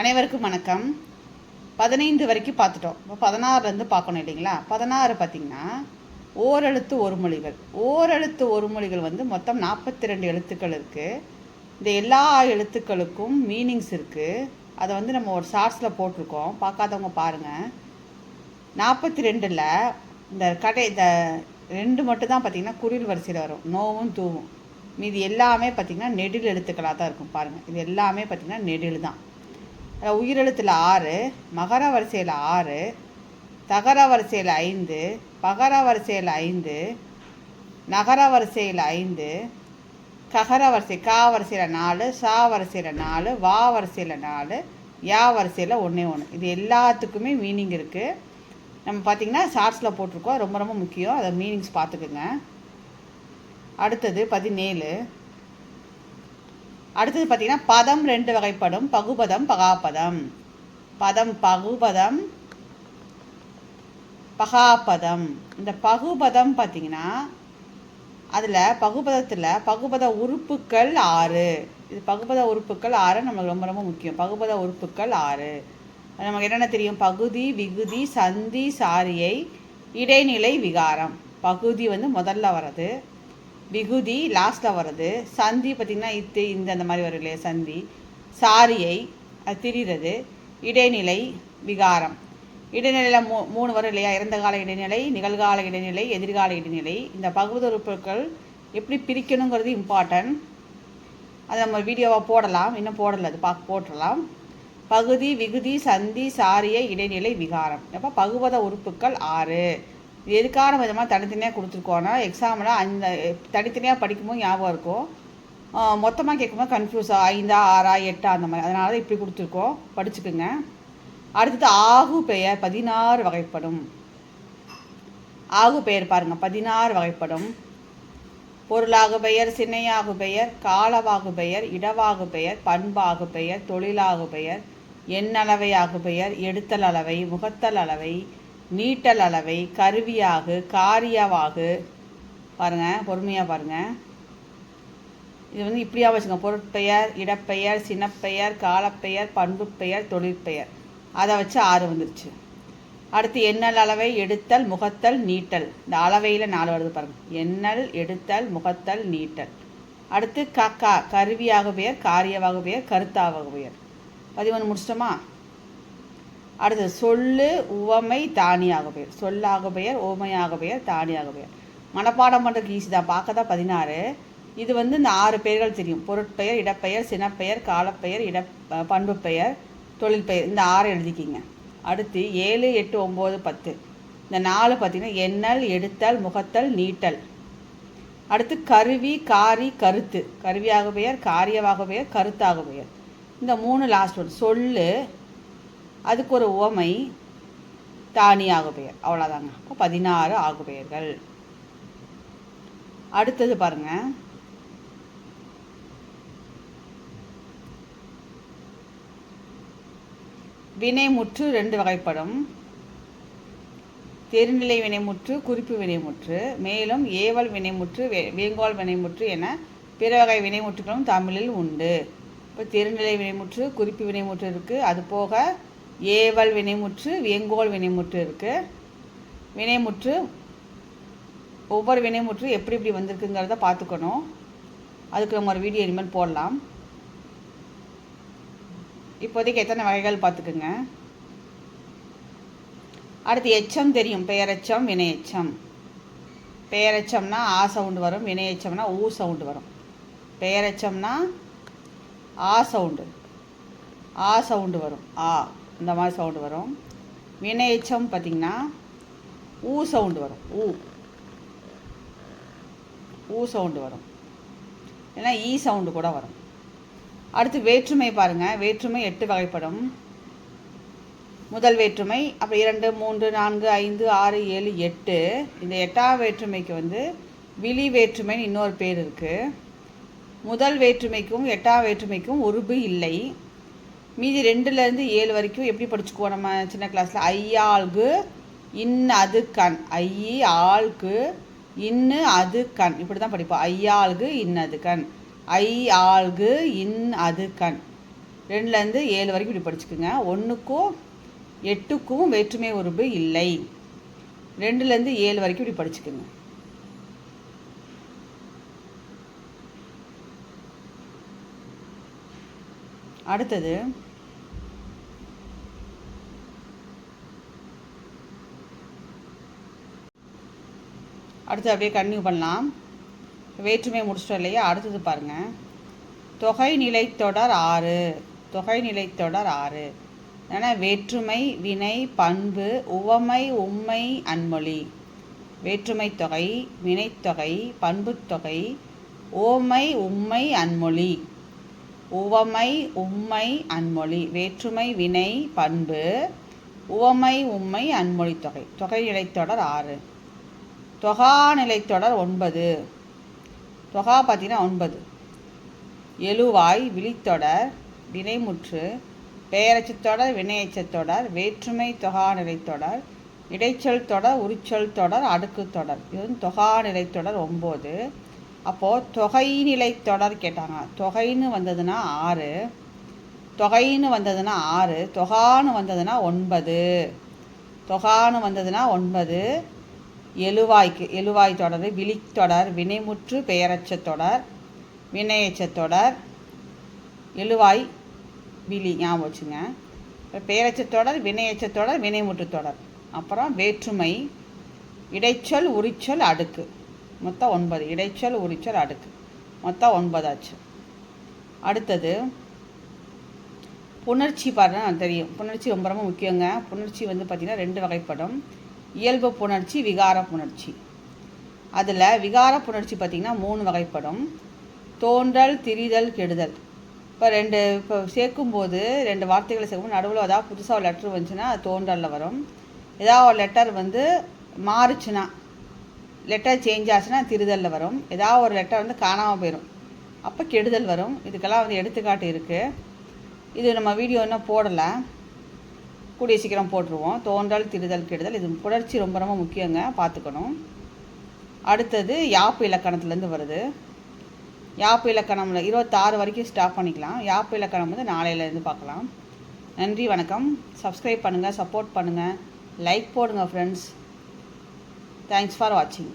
அனைவருக்கும் வணக்கம். பதினைந்து வரைக்கும் பார்த்துட்டோம். இப்போ பதினாறுலேருந்து பார்க்கணும் இல்லைங்களா? பதினாறு பார்த்திங்கன்னா ஓரெழுத்து ஒரு மொழிகள். ஓரெழுத்து ஒரு மொழிகள் வந்து மொத்தம் நாற்பத்தி ரெண்டு எழுத்துக்கள் இருக்குது இந்த எல்லா எழுத்துக்களுக்கும் மீனிங்ஸ் இருக்குது அதை வந்து நம்ம ஒரு ஷார்ட்ஸில் போட்டிருக்கோம். பார்க்காதவங்க பாருங்கள் நாற்பத்தி ரெண்டில் இந்த கடை இந்த ரெண்டு மட்டும் தான் பார்த்திங்கன்னா குரில் வரிசையில் வரும். நோவும் தூவும். மீதி எல்லாமே பார்த்திங்கன்னா நெடில் எழுத்துக்களாக தான் இருக்கும். பாருங்கள் இது எல்லாமே பார்த்திங்கன்னா நெடில் தான். அதில் உயிரெழுத்தில் ஆறு மகர வரிசையில் ஆறு தகர வரிசையில் ஐந்து பகர வரிசையில் ஐந்து நகர வரிசையில் ஐந்து ககர வரிசை கா வரிசையில் நாலு சா வரிசையில் நாலு வா வரிசையில் நாலு யா வரிசையில் ஒன்றே ஒன்று இது எல்லாத்துக்குமே மீனிங் இருக்குது நம்ம பார்த்திங்கன்னா ஷார்ட்ஸில் போட்டிருக்கோம். ரொம்ப ரொம்ப முக்கியம். அதை மீனிங்ஸ் பார்த்துக்குங்க அடுத்தது பதினேழு. அடுத்தது பார்த்திங்கன்னா பதம் ரெண்டு வகைப்படும். பகுபதம் பகாபதம். பதம் பகுபதம் பகாபதம். இந்த பகுபதம் பார்த்திங்கன்னா அதில் பகுபதத்தில் பகுபத உறுப்புக்கள் ஆறு. இது பகுபத உறுப்புக்கள் ஆறு நமக்கு ரொம்ப ரொம்ப முக்கியம். பகுபத உறுப்புக்கள் ஆறு. நமக்கு என்னென்ன தெரியும்? பகுதி விகுதி சந்தி சாரியை இடைநிலை விகாரம். பகுதி வந்து முதல்ல வர்றது. விகுதி லாஸ்ட்டில் வர்றது. சந்தி பார்த்திங்கன்னா இத்து இந்த அந்த மாதிரி வரும் இல்லையா சந்தி. சாரியை அது திரிகிறது இடைநிலை விகாரம். இடைநிலையில் மூ மூணு வரும் இல்லையா? இறந்த கால இடைநிலை நிகழ்கால இடைநிலை எதிர்கால இடைநிலை. இந்த பகுதி உறுப்புகள் எப்படி பிரிக்கணுங்கிறது இம்பார்ட்டன்ட் அதை நம்ம வீடியோவாக போடலாம். இன்னும் போடலை அது பார்க்க போட்டுடலாம். பகுதி விகுதி சந்தி சாரிய இடைநிலை விகாரம். அப்போ பகுவத உறுப்புக்கள் ஆறு. எதுக்கான விதமாக தனித்தனியாக கொடுத்துருக்கோன்னா எக்ஸாமில் அந்த தனித்தனியாக படிக்கும்போது ஞாபகம் இருக்கும் மொத்தமாக கேட்கும்போது கன்ஃபியூஸாக ஐந்தா ஆறா எட்டா அந்த மாதிரி. அதனால தான் இப்படி கொடுத்துருக்கோம். படிச்சுக்குங்க. அடுத்தது ஆகு பெயர் பதினாறு வகைப்படும். ஆகு பெயர் பாருங்கள் பதினாறு வகைப்படும். பொருளாகு பெயர் சின்னையாகு பெயர் காலவாகு பெயர் இடவாகு பெயர் பண்பாகு பெயர் தொழிலாகு பெயர் எண்ணளவையாகு பெயர் எடுத்தல் அளவை முகத்தல் அளவை நீட்டல் அளவை கருவியாகு காரியவாகு பாருங்கள் பொறுமையாக பாருங்கள் இது வந்து இப்படியா வச்சுங்க பொருட்பெயர் இடப்பெயர் சினப்பெயர் காலப்பெயர் பண்புப்பெயர் தொழிற்பெயர். அதை வச்சு ஆறு வந்துருச்சு. அடுத்து எண்ணல் அளவை எடுத்தல் முகத்தல் நீட்டல். இந்த அளவையில் நாலு வருது பாருங்கள் எண்ணல் எடுத்தல் முகத்தல் நீட்டல். அடுத்து கக்கா கருவியாக பெயர் காரியவாக பெயர் கருத்தாக பெயர். பதிமூணு முடிச்சிட்டோமா? அடுத்தது சொல்லு உவமை தானியாக பெயர். சொல்லாக பெயர் உவமையாக பெயர் தானியாக பெயர். மனப்பாடம் பண்ணுறதுக்கு ஈஸி தான். பார்க்க தான் பதினாறு. இது வந்து இந்த ஆறு பெயர்கள் தெரியும். பொருட்பெயர் இடப்பெயர் சினப்பெயர் காலப்பெயர் இட பண்பு பெயர் தொழில் பெயர் இந்த ஆறு எழுதிக்கிங்க. அடுத்து ஏழு எட்டு ஒம்பது பத்து. இந்த நாலு பார்த்திங்கன்னா எண்ணல் எடுத்தல் முகத்தல் நீட்டல். அடுத்து கருவி காரி கருத்து. கருவியாக பெயர் காரியமாக பெயர் கருத்தாக பெயர். இந்த மூணு லாஸ்ட் ஒன் சொல்லு அதுக்கு ஒரு உவமை தானி ஆகுபெயர் அவ்வளோதாங்க அப்போ பதினாறு ஆகுபெயர்கள் அடுத்தது பாருங்க. வினைமுற்று ரெண்டு வகைப்படும். தெரிநிலை வினைமுற்று குறிப்பு வினைமுற்று. மேலும் ஏவல் வினைமுற்று வேங்கோல் வினைமுற்று என பிற வகை வினைமுற்றுகளும் தமிழில் உண்டு. இப்போ திருநிலை வினைமுற்று குறிப்பு வினைமுற்று இருக்குது அது போக ஏவல் வினைமுற்று வேங்கோல் வினைமுற்று இருக்குது வினைமுற்று ஒவ்வொரு வினைமுற்று எப்படி எப்படி வந்திருக்குங்கிறத பார்த்துக்கணும். அதுக்கு நம்ம ஒரு வீடியோ இனிமேல் போடலாம். இப்போதைக்கு எத்தனை வகைகள் பார்த்துக்குங்க. அடுத்து எச்சம் தெரியும். பெயரச்சம் வினையச்சம். பெயரச்சம்னா ஆ சவுண்டு வரும். வினையச்சம்னா ஊ சவுண்டு வரும். பெயரச்சம்னா ஆ சவுண்டு ஆ சவுண்டு வரும். ஆ. இந்த மாதிரி சவுண்டு வரும். வினைச்சம் பார்த்திங்கன்னா ஊ சவுண்டு வரும். ஊ. ஊ சவுண்டு வரும். ஏன்னா ஈ சவுண்டு கூட வரும். அடுத்து வேற்றுமை பாருங்கள் வேற்றுமை எட்டு வகைப்படும். முதல் வேற்றுமை அப்புறம் இரண்டு மூன்று நான்கு ஐந்து ஆறு ஏழு எட்டு. இந்த எட்டாம் வேற்றுமைக்கு வந்து விழி வேற்றுமைன்னு இன்னொரு பேர் இருக்குது முதல் வேற்றுமைக்கும் எட்டாம் வேற்றுமைக்கும் உருபு இல்லை. மீதி ரெண்டுலேருந்து ஏழு வரைக்கும் எப்படி படிச்சுக்குவோம்? நம்ம சின்ன கிளாஸில் ஐயாள்கு இன் அது கண். ஐ ஆள்கு இன்னு அது கண். இப்படி தான் படிப்போம் ஐயாள்கு இன்னது கண். ஐ ஆள்கு இன் அது கண். ரெண்டுலேருந்து ஏழு வரைக்கும் இப்படி படிச்சுக்குங்க. ஒன்றுக்கும் எட்டுக்கும் வேற்றுமை உருபு இல்லை. ரெண்டுலேருந்து ஏழு வரைக்கும் இப்படி படிச்சுக்குங்க. அடுத்தது அடுத்து அப்படியே கன்டினியூ பண்ணலாம். வேற்றுமை முடிச்சிட்டோம் இல்லையா? அடுத்தது பாருங்கள் தொகை நிலைத்தொடர் ஆறு. தொகை நிலைத்தொடர் ஆறு. ஏன்னா வேற்றுமை வினை பண்பு உவமை உண்மை அன்மொழி. வேற்றுமை தொகை வினைத்தொகை பண்புத்தொகை ஓமை உம்மை அன்மொழி. உவமை உம்மை அன்மொழி. வேற்றுமை வினை பண்பு உவமை உம்மை அன்மொழி தொகை. தொகை நிலைத்தொடர் ஆறு. தொகா நிலைத்தொடர் ஒன்பது. தொகா பார்த்தீங்கன்னா ஒன்பது. எழுவாய் விழித்தொடர் வினைமுற்று பெயரச்சத்தொடர் வினையச்சத்தொடர் வேற்றுமை தொகா நிலைத்தொடர் இடைச்சொல் தொடர் உரிச்சொல் தொடர் அடுக்கு தொடர். இது வந்து தொகா நிலைத்தொடர் ஒம்பது அப்போது தொகை நிலைத்தொடர் கேட்டாங்க. தொகைன்னு வந்ததுன்னா ஆறு. தொகைன்னு வந்ததுன்னா ஆறு. தொகான்னு வந்ததுன்னா ஒன்பது. தொகான்னு வந்ததுன்னா ஒன்பது. எழுவாய்க்கு எழுவாய் தொடர் விழித்தொடர் வினைமுற்று பெயரச்சத் தொடர் வினையச்சத் தொடர் எழுவாய் விழி ஞாபகம் வச்சுங்க. பெயரச்சத் தொடர் வினையச்சத் தொடர் வினைமுற்று தொடர். அப்புறம் வேற்றுமை இடைச்சொல் உரிச்சொல் அடுக்கு. மொத்தம் ஒன்பது இடைச்சொல் உரிச்சொல் அடுக்கு. மொத்தம் ஒன்பதாச்சு அடுத்தது புணர்ச்சி பாருங்க தெரியும். புணர்ச்சி ரொம்ப ரொம்ப முக்கியங்க. புணர்ச்சி வந்து பார்த்திங்கன்னா ரெண்டு வகைப்படும். இயல்பு புணர்ச்சி விகார புணர்ச்சி. அதில் விகார புணர்ச்சி பார்த்திங்கன்னா மூணு வகைப்படும். தோன்றல் திரிதல் கெடுதல். இப்போ ரெண்டு இப்போ சேர்க்கும்போது ரெண்டு வார்த்தைகளை சேர்க்கும்போது நடுவில் ஏதாவது புதுசாக ஒரு லெட்டர் வந்துச்சுன்னா அது தோன்றலில் வரும். ஏதாவது ஒரு லெட்டர் வந்து மாறுச்சுன்னா லெட்டர் சேஞ்ச் ஆச்சுன்னா திருதலில் வரும். ஏதாவது ஒரு லெட்டர் வந்து காணாமல் போயிடும் அப்போ கெடுதல் வரும். இதுக்கெல்லாம் வந்து எடுத்துக்காட்டு இருக்குது இது நம்ம வீடியோ இன்னும் போடலை. கூடிய சீக்கிரம் போட்டுருவோம். தோன்றல் திருதல் கெடுதல் இது புணர்ச்சி ரொம்ப ரொம்ப முக்கியங்க. பார்த்துக்கணும். அடுத்தது யாப்பு இலக்கணத்துலேருந்து வருது. யாப்பு இலக்கணமில் இருபத்தாறு வரைக்கும் ஸ்டாப் பண்ணிக்கலாம். யாப்பு இலக்கணம் வந்து நாளையிலேருந்து பார்க்கலாம். நன்றி வணக்கம். சப்ஸ்கிரைப் பண்ணுங்கள் சப்போர்ட் பண்ணுங்கள் லைக் போடுங்க ஃப்ரெண்ட்ஸ் தேங்க்ஸ் ஃபார் வாட்சிங்